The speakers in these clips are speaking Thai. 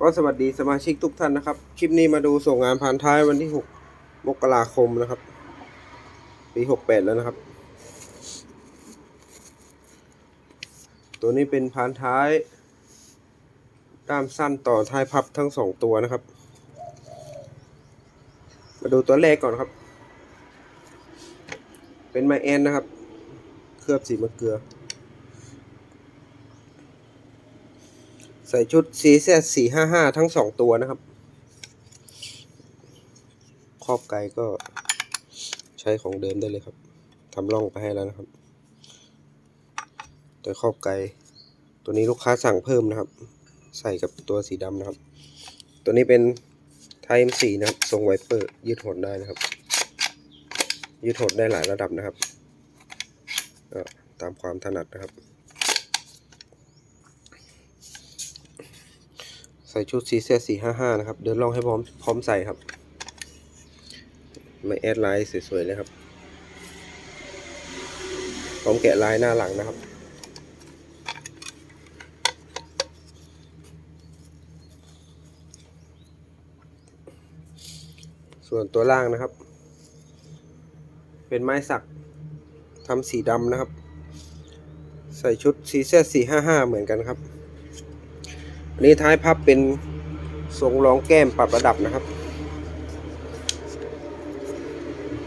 ก็สวัสดีสมาชิกทุกท่านนะครับ คลิปนี้มาดูส่งงานผ่านท้ายวันที่ 6 มกราคมนะครับ ปี 68 แล้วนะครับ ตัวนี้เป็นผ่านท้าย ด้ามสั้นต่อท้ายพับทั้งสองตัวนะครับ มาดูตัวแรกก่อนครับ เป็นไมแอนนะครับ เคลือบสีมะเกลือ ใส่ชุด CZ 455ทั้งสองตัวนะครับ ครอบไกลก็ใช้ของเดิมได้เลยครับทำร่องไปให้แล้วนะครับ แต่ครอบไกลตัวนี้ลูกค้าสั่งเพิ่มนะครับ ใส่กับตัวสีดำนะครับ ตัวนี้เป็นไทม์สีนะครับ ทรงไวเปอร์ยืดหดได้นะครับ ยืดหดได้หลายระดับนะครับตามความถนัดนะครับ ส่ชุด CZ 455นะครับ เดินล่องให้พร้อมพร้อมใส่ครับ ไม่แอดไลน์สวยๆเลยครับ พร้อมแกะลายหน้าหลังนะครับ ส่วนตัวล่างนะครับ เป็นไม้สักทำสีดำนะครับ ใส่ชุด CZ 455เหมือนกันครับ อันนี้ท้ายพับเป็นทรงรองแก้มปรับระดับนะครับ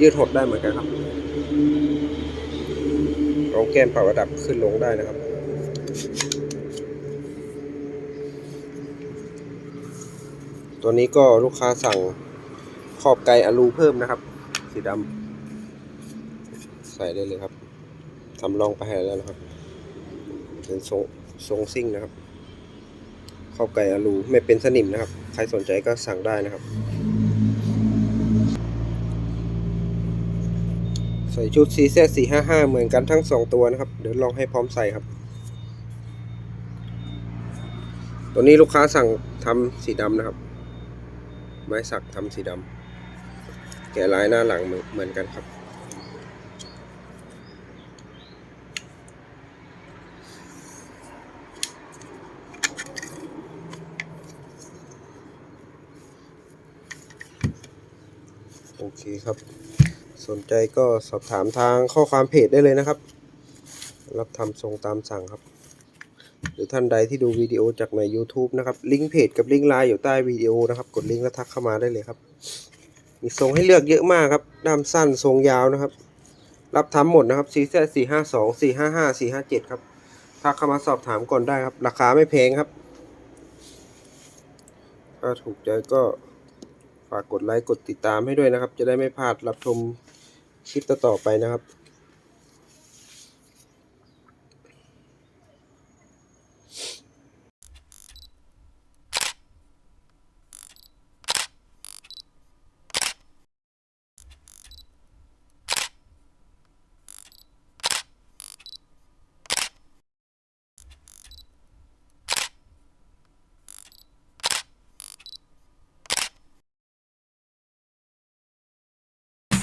ยืดหดได้เหมือนกันครับรองแก้มปรับระดับขึ้นลงได้นะครับ ตัวนี้ก็ลูกค้าสั่งขอบไกอลูเพิ่มนะครับ สีดำใส่ได้เลยครับทำรองไปแล้วนะครับเป็นทรงทรงซิ่งนะครับ ขอบไก่อลูไม่เป็นสนิมนะครับ ใครสนใจก็สั่งได้นะครับ ใส่ชุด CZ 455เหมือนกันทั้งสองตัวนะครับ เดี๋ยวลองให้พร้อมใส่ครับ ตัวนี้ลูกค้าสั่งทำสีดำนะครับ ไม้สักทำสีดำแกะลายหน้าหลังเหมือนกันครับ โอเคครับ สนใจก็สอบถามทางข้อความเพจได้เลยนะครับ รับทำทรงตามสั่งครับ หรือท่านใดที่ดูวิดีโอจากใน YouTube นะครับ ลิงก์เพจกับลิงก์ไลน์อยู่ใต้วิดีโอนะครับ กดลิงก์แล้วทักเข้ามาได้เลยครับ มีทรงให้เลือกเยอะมากครับด้ามสั้นทรงยาวนะครับ รับทำหมดนะครับ CZ 452 455 457ครับทักเข้ามาสอบถามก่อนได้ครับ ราคาไม่แพงครับ ถ้าถูกใจก็ ฝากกดไลค์กดติดตามให้ด้วยนะครับ จะได้ไม่พลาดรับชมคลิปต่อๆไปนะครับ